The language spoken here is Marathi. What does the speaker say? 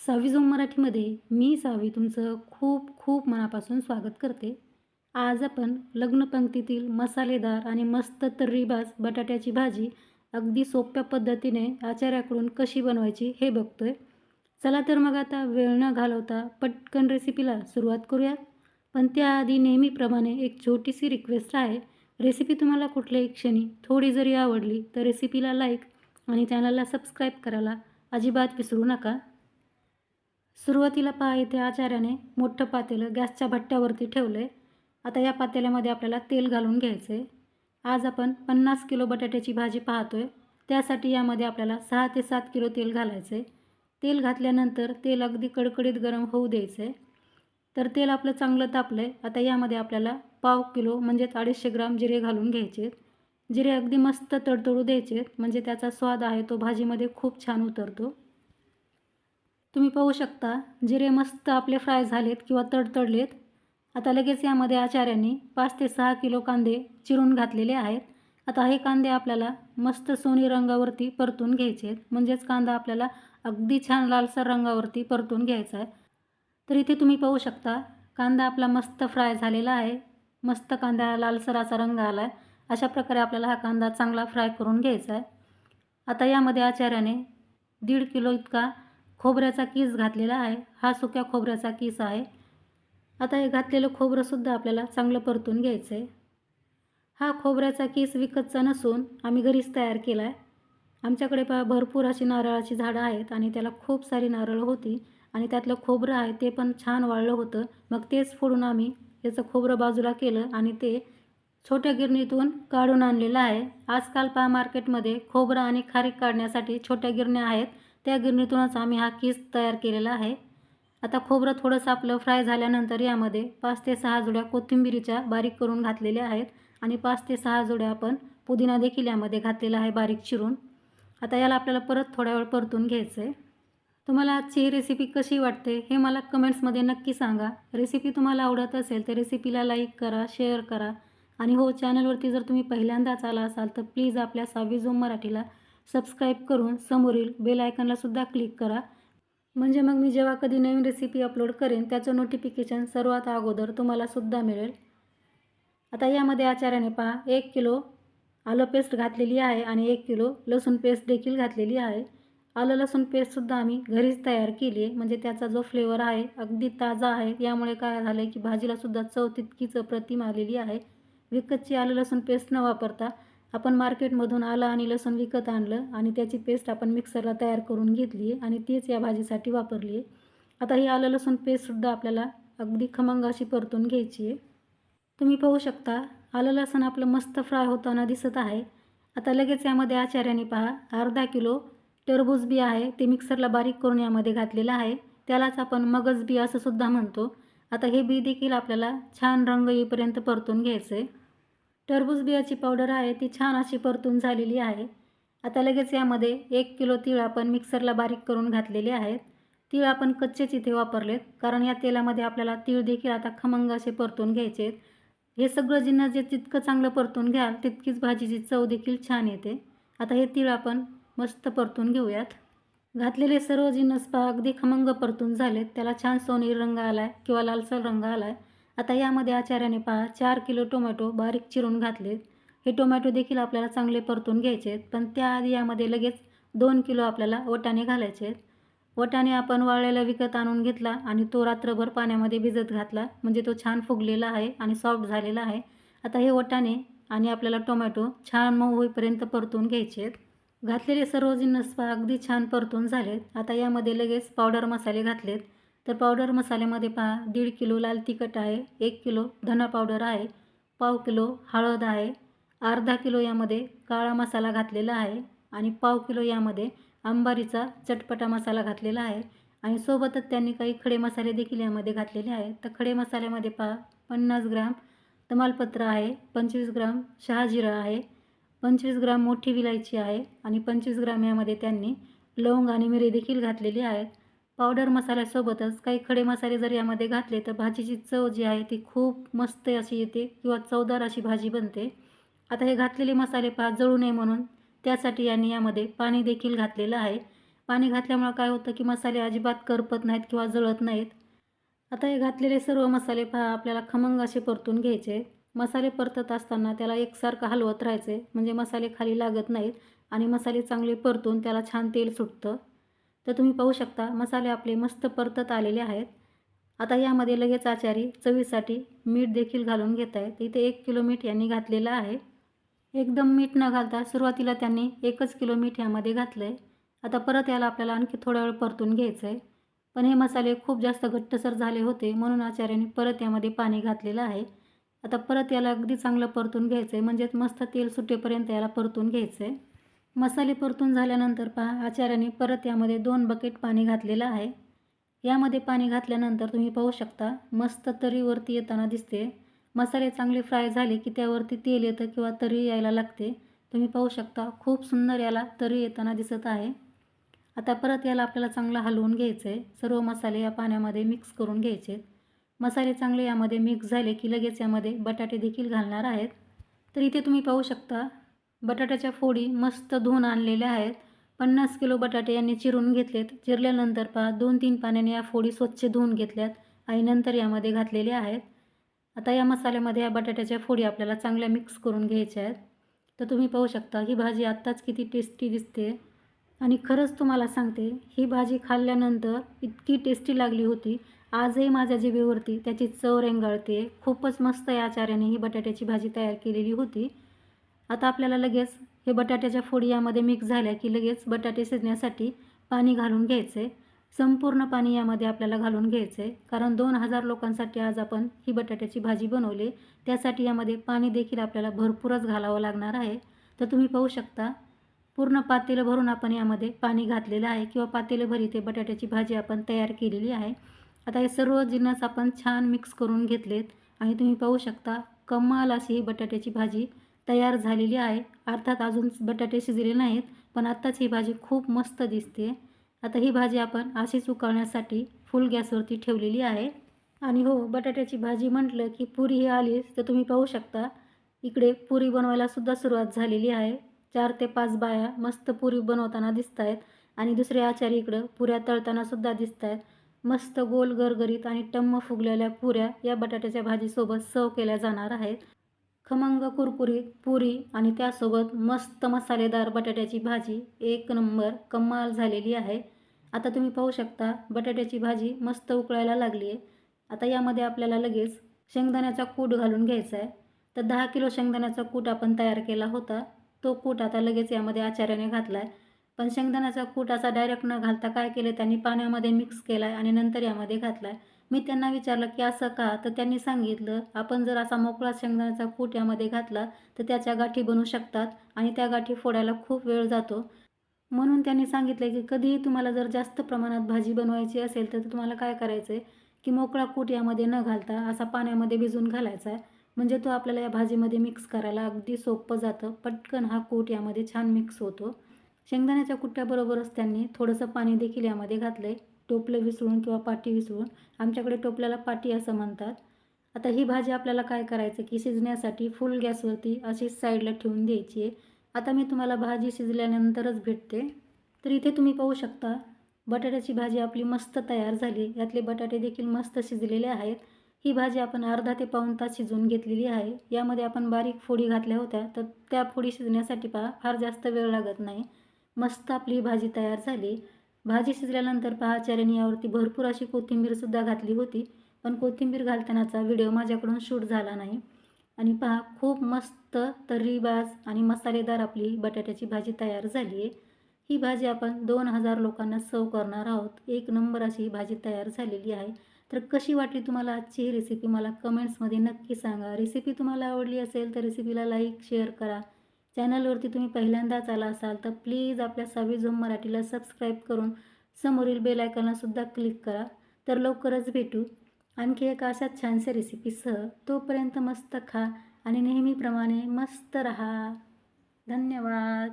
सहावी झोम मराठीमध्ये मी सावी तुमचं खूप खूप मनापासून स्वागत करते. आज आपण लग्नपंक्तीतील मसालेदार आणि मस्त तर्रीबाज बटाट्याची भाजी अगदी सोप्या पद्धतीने आचार्याकडून कशी बनवायची हे बघतोय. चला तर मग आता वेळ न घालवता पटकन रेसिपीला सुरुवात करूया. पण त्याआधी नेहमीप्रमाणे एक छोटीशी रिक्वेस्ट आहे. रेसिपी तुम्हाला कुठल्याही क्षणी थोडी जरी आवडली तर रेसिपीला लाईक आणि चॅनलला सबस्क्राईब करायला अजिबात विसरू नका. सुरुवातीला पहा इथे आचार्याने मोठं पातेलं गॅसच्या भट्ट्यावरती ठेवलं आहे आता या पातेल्यामध्ये आपल्याला तेल घालून घ्यायचं आहे आज आपण पन्नास किलो बटाट्याची भाजी पाहतो आहे त्यासाठी यामध्ये आपल्याला सहा ते सात किलो तेल घालायचं आहे तेल घातल्यानंतर तेल अगदी कडकडीत गरम होऊ द्यायचं आहे तर तेल आपलं चांगलं तापलं आहे आता यामध्ये आपल्याला पाव किलो म्हणजेच अडीचशे ग्राम जिरे घालून घ्यायचे जिरे अगदी मस्त तडतडू द्यायचे आहेत म्हणजे त्याचा स्वाद आहे तो भाजीमध्ये खूप छान उतरतो. तुम्ही पाहू शकता जिरे मस्त आपले फ्राय झालेत किंवा तडतडलेत. आता लगेच यामध्ये आचार्यांनी पाच ते सहा किलो कांदे चिरून घातलेले आहेत. आता हे कांदे आपल्याला मस्त सोनी रंगावरती परतून घ्यायचे आहेत. म्हणजेच कांदा आपल्याला अगदी छान लालसर रंगावरती परतून घ्यायचा आहे. तर इथे तुम्ही पाहू शकता कांदा आपला मस्त फ्राय झालेला आहे. मस्त कांद्याला लालसर असा रंग आला आहे अशा प्रकारे आपल्याला हा कांदा चांगला फ्राय करून घ्यायचा आहे. आता यामध्ये आचार्याने दीड किलो इतका खोबऱ्याचा किस घातलेला आहे. हा सुक्या खोबऱ्याचा किस आहे. आता हे घातलेलं खोबरंसुद्धा आपल्याला चांगलं परतून घ्यायचं आहे हा खोबऱ्याचा किस विकतचा नसून आम्ही घरीच तयार केला आहे आमच्याकडे पहा भरपूर अशी नारळाची झाडं आहेत आणि त्याला खूप सारी नारळं होती आणि त्यातलं खोबरं आहे ते पण छान वाळलं होतं. मग तेच फोडून आम्ही त्याचं खोबरं बाजूला केलं आणि ते छोट्या गिरणीतून काढून आणलेलं आहे. आजकाल पहा मार्केटमध्ये खोबरं आणि खारीक काढण्यासाठी छोट्या गिरण्या आहेत. त्या गिरणीतूनच आम्ही हा किस तयार केलेला आहे. आता खोबरं थोडंसं आपलं फ्राय झाल्यानंतर यामध्ये पाच ते सहा जोड्या कोथिंबिरीच्या बारीक करून घातलेल्या आहेत आणि पाच ते सहा जोड्या आपण पुदिना देखील यामध्ये घातलेला आहे बारीक चिरून. आता याला आपल्याला परत थोड्या वेळ परतून घ्यायचं आहे तुम्हाला आजची ही रेसिपी कशी वाटते हे मला कमेंट्समध्ये नक्की सांगा. रेसिपी तुम्हाला आवडत असेल तर रेसिपीला लाईक करा शेअर करा. आणि हो चॅनलवरती जर तुम्ही पहिल्यांदाच आला असाल तर प्लीज आपल्या सावी झोम मराठीला सबस्क्राईब करून समोरील बेल आयकनलासुद्धा क्लिक करा. म्हणजे मग मी जेव्हा कधी नवीन रेसिपी अपलोड करेन त्याचं नोटिफिकेशन सर्वात अगोदर तुम्हालासुद्धा मिळेल. आता यामध्ये आचार्याने पहा. एक किलो आलं पेस्ट घातलेली आहे आणि एक किलो लसूण पेस्ट देखील घातलेली आहे. आलं लसूण पेस्टसुद्धा आम्ही घरीच तयार केली आहे. म्हणजे त्याचा जो फ्लेवर आहे अगदी ताजा आहे. यामुळे काय झालं आहे की भाजीलासुद्धा चव तितकीच प्रतिम आलेली आहे. विकतची आलं लसूण पेस्ट न वापरता आपण मार्केटमधून आलं आणि लसूण विकत आणलं आणि त्याची पेस्ट आपण मिक्सरला तयार करून घेतली आहे आणि तीच या भाजीसाठी वापरली आहे. आता ही आलं लसूण पेस्टसुद्धा आपल्याला अगदी खमंग अशी परतून घ्यायची आहे. तुम्ही पाहू शकता आलं लसूण आपलं मस्त फ्राय होताना दिसत आहे. आता लगेच यामध्ये आचार्याने पहा अर्धा किलो टरबूज बी आहे ते मिक्सरला बारीक करून यामध्ये घातलेलं आहे. त्यालाच आपण मगज बी असं सुद्धा म्हणतो. आता हे बी देखील आपल्याला छान रंग येईपर्यंत परतून घ्यायचं आहे टरबूज बियाची पावडर आहे ती छान अशी परतून झालेली आहे. आता लगेच यामध्ये एक किलो तीळ आपण मिक्सरला बारीक करून घातलेले आहेत. तीळ आपण कच्चेच इथे वापरलेत कारण या तेलामध्ये आपल्याला तीळ देखील आता खमंग असे परतून घ्यायचे आहेत. हे सगळं जिन्नस जे तितकं चांगलं परतून घ्याल तितकीच भाजीची चव देखील छान येते. आता हे तीळ आपण मस्त परतून घेऊयात. घातलेले सर्व जिन्नस पहा अगदी खमंग परतून झालेत. त्याला छान सोनेरी रंग आला आहे किंवा लालसर रंग आला आहे आता यामध्ये आचार्याने पहा चार किलो टोमॅटो बारीक चिरून घातलेत. हे टोमॅटो देखील आपल्याला चांगले परतून घ्यायचे आहेत पण त्याआधी यामध्ये लगेच दोन किलो आपल्याला वटाणे घालायचे आहेत. वटाणे आपण वाळलेला विकत आणून घेतला आणि तो रात्रभर पाण्यामध्ये भिजत घातला म्हणजे तो छान फुगलेला आहे आणि सॉफ्ट झालेला आहे. आता हे वटाणे आणि आपल्याला टोमॅटो छान मऊ होईपर्यंत परतून घ्यायचे आहेत. घातलेले सर्व जिन्नस पहा अगदी छान परतून झालेत. आता यामध्ये लगेच पावडर मसाले घातलेत. तर पावडर मसाल्यामध्ये पहा दीड किलो लाल तिखट आहे एक किलो धना पावडर आहे पाव किलो हळद आहे अर्धा किलो यामध्ये काळा मसाला घातलेला आहे आणि पाव किलो यामध्ये अंबारीचा चटपटा मसाला घातलेला आहे आणि सोबतच त्यांनी काही खडे मसाले देखील यामध्ये घातलेले आहेत. तर खडे मसाल्यामध्ये पहा पन्नास ग्राम तमालपत्र आहे पंचवीस ग्राम शहाजिरा आहे पंचवीस ग्राम मोठी विलायची आहे आणि पंचवीस ग्राम यामध्ये त्यांनी लवंग आणि मिरी देखील घातलेली आहेत. पावडर मसाल्यासोबतच काही खडे मसाले जर यामध्ये घातले तर भाजीची चव जी आहे ती खूप मस्त अशी येते किंवा चवदार अशी भाजी बनते. आता हे घातलेले मसाले पहा जळू नये म्हणून. त्यासाठी यांनी यामध्ये पाणी देखील घातलेलं आहे. पाणी घातल्यामुळं काय होतं की मसाले अजिबात करपत नाहीत किंवा जळत नाहीत. आता हे घातलेले सर्व मसाले पहा आपल्याला खमंग असे परतून घ्यायचे. मसाले परतत असताना त्याला एकसारखं हलवत राहायचे. म्हणजे मसाले खाली लागत नाहीत आणि मसाले चांगले परतून त्याला छान तेल सुटतं. तर तुम्ही पाहू शकता मसाले आपले मस्त परतत आलेले आहेत. आता यामध्ये लगेच आचारी चवीसाठी मीठ देखील घालून घेत आहेत. इथे एक किलो मीठ यांनी घातलेलं आहे. एकदम मीठ न घालता सुरुवातीला त्यांनी एकच किलो मीठ यामध्ये घातलं आहे आता परत याला आपल्याला आणखी थोडा वेळ परतून घ्यायचं आहे पण हे मसाले खूप जास्त घट्टसर झाले होते म्हणून आचार्याने परत यामध्ये पाणी घातलेलं आहे. आता परत याला अगदी चांगलं परतून घ्यायचं आहे म्हणजेच मस्त तेल सुटेपर्यंत याला परतून घ्यायचं आहे मसाले परतून झाल्यानंतर पहा आचार्याने परत यामध्ये दोन बकेट पाणी घातलेलं आहे. यामध्ये पाणी घातल्यानंतर तुम्ही पाहू शकता मस्त तरीवरती येताना दिसते. मसाले चांगले फ्राय झाले की त्यावरती तेल येतं किंवा तरी यायला लागते. तुम्ही पाहू शकता खूप सुंदर याला तरी येताना दिसत आहे. आता परत याला आपल्याला चांगलं हलवून घ्यायचं आहे सर्व मसाले या पाण्यामध्ये मिक्स करून घ्यायचे. मसाले चांगले यामध्ये मिक्स झाले की लगेच यामध्ये बटाटे देखील घालणार आहेत. तर इथे तुम्ही पाहू शकता बटाट्याच्या फोडी मस्त धुवून आणलेल्या आहेत. पन्नास किलो बटाटे यांनी चिरून घेतलेत. चिरल्यानंतर पहा दोन तीन पाण्याने या फोडी स्वच्छ धुवून घेतल्यात. आणि नंतर यामध्ये घातलेले आहेत. आता या मसाल्यामध्ये या बटाट्याच्या फोडी आपल्याला चांगल्या मिक्स करून घ्यायच्या आहेत. तर तुम्ही पाहू शकता ही भाजी आत्ताच किती टेस्टी दिसते. आणि खरंच तुम्हाला सांगते ही भाजी खाल्ल्यानंतर इतकी टेस्टी लागली होती. आजही माझ्या जिभेवरती त्याची चव रेंगाळते. खूपच मस्त या आचार्याने ही बटाट्याची भाजी तयार केलेली होती. आता आपल्याला लगेच हे बटाट्याच्या फोडी यामध्ये मिक्स झाल्या की लगेच बटाटे शिजण्यासाठी पाणी घालून घ्यायचे. संपूर्ण पाणी यामध्ये आपल्याला घालून घ्यायचे. कारण दोन हजार लोकांसाठी आज आपण ही बटाट्याची भाजी बनवली. त्यासाठी यामध्ये पाणी देखील आपल्याला भरपूरच घालावं लागणार आहे. तर तुम्ही पाहू शकता पूर्ण पातेलं भरून आपण यामध्ये पाणी घातलेलं आहे किंवा पातेलं भरी ते बटाट्याची भाजी आपण तयार केलेली आहे. आता हे सर्व जिन्नस आपण छान मिक्स करून घेतलेत. आणि तुम्ही पाहू शकता कमाल अशी ही बटाट्याची भाजी तयार झालेली आहे. अर्थात अजून बटाटे शिजले नाहीत पण आत्ताच ही भाजी खूप मस्त दिसते. आता ही भाजी आपण अशीच उकळण्यासाठी फुल गॅसवरती ठेवलेली आहे. आणि हो बटाट्याची भाजी म्हटलं की पुरी ही आलीच तर तुम्ही पाहू शकता. इकडे पुरी बनवायलासुद्धा सुरुवात झालेली आहे. चार ते पाच बाया मस्त पुरी बनवताना दिसत आहेत आणि दुसरे आचारी इकडं पुऱ्या तळतानासुद्धा दिसत आहेत मस्त गोल गरगरीत आणि टम्म फुगलेल्या पुऱ्या या बटाट्याच्या भाजीसोबत सर्व केल्या जाणार आहेत. खमंग कुरकुरीत पुरी आणि त्यासोबत मस्त मसालेदार बटाट्याची भाजी. एक नंबर कमाल झालेली आहे. आता तुम्ही पाहू शकता बटाट्याची भाजी मस्त उकळायला लागली आहे. आता यामध्ये आपल्याला लगेच शेंगदाण्याचा कूट घालून घ्यायचा आहे. तर दहा किलो शेंगदाण्याचा कूट आपण तयार केला होता. तो कूट आता लगेच यामध्ये आचार्याने घातला आहे पण शेंगदाण्याचा कूट असा डायरेक्ट न घालता काय केलं त्यांनी पाण्यामध्ये मिक्स केला आहे आणि नंतर यामध्ये घातला आहे मी त्यांना विचारलं की असं का? तर त्यांनी सांगितलं आपण जर असा मोकळा शेंगदाण्याचा कूट यामध्ये घातला तर त्याच्या गाठी बनू शकतात आणि त्या गाठी फोडायला खूप वेळ जातो. म्हणून त्यांनी सांगितलं की कधीही तुम्हाला जर जास्त प्रमाणात भाजी बनवायची असेल तर तुम्हाला काय करायचं आहे की मोकळा कूट यामध्ये न घालता असा पाण्यामध्ये भिजून घालायचा आहे म्हणजे तो आपल्याला या भाजीमध्ये मिक्स करायला अगदी सोपं जातं. पटकन हा कूट यामध्ये छान मिक्स होतो. शेंगदाण्याच्या कुट्ट्याबरोबरच त्यांनी थोडंसं पाणी देखील यामध्ये घातलं आहे टोपलं विसळून किंवा पाटी विसळून आमच्याकडे टोपल्याला पाटी असं म्हणतात. आता ही भाजी आपल्याला काय करायचं की शिजण्यासाठी फुल गॅसवरती अशीच साईडला ठेवून द्यायची आहे. आता मी तुम्हाला भाजी शिजल्यानंतरच भेटते. तर इथे तुम्ही पाहू शकता बटाट्याची भाजी आपली मस्त तयार झाली. यातले बटाटे देखील मस्त शिजलेले आहेत. ही भाजी आपण अर्धा ते पाऊण तास शिजवून घेतलेली आहे. यामध्ये आपण बारीक फोडी घातल्या होत्या. तर त्या फोडी शिजण्यासाठी पहा फार जास्त वेळ लागत नाही. मस्त आपली भाजी तयार झाली. भाजी शिजल्यानंतर पहा चरणी यावरती भरपूर अशी कोथिंबीरसुद्धा घातली होती पण कोथिंबीर घालतानाचा व्हिडिओ माझ्याकडून शूट झाला नाही. आणि पहा खूप मस्त तर्रीबाज आणि मसालेदार आपली बटाट्याची भाजी तयार झाली आहे. ही भाजी आपण दोन हजार लोकांना सर्व करणार आहोत. एक नंबर अशी ही भाजी तयार झालेली आहे. तर कशी वाटली तुम्हाला आजची ही रेसिपी मला कमेंट्समध्ये नक्की सांगा. रेसिपी तुम्हाला आवडली असेल तर रेसिपीला लाईक शेअर करा. चॅनलवरती तुम्ही पहिल्यांदाच आला असाल तर प्लीज आपल्या सवी झोम मराठीला सबस्क्राईब करून समोरील बेल आयकॉनलासुद्धा क्लिक करा. तर लवकरच भेटू. आणखी एक अशा छानशा रेसिपीसह तोपर्यंत मस्त खा आणि नेहमीप्रमाणे मस्त रहा. धन्यवाद.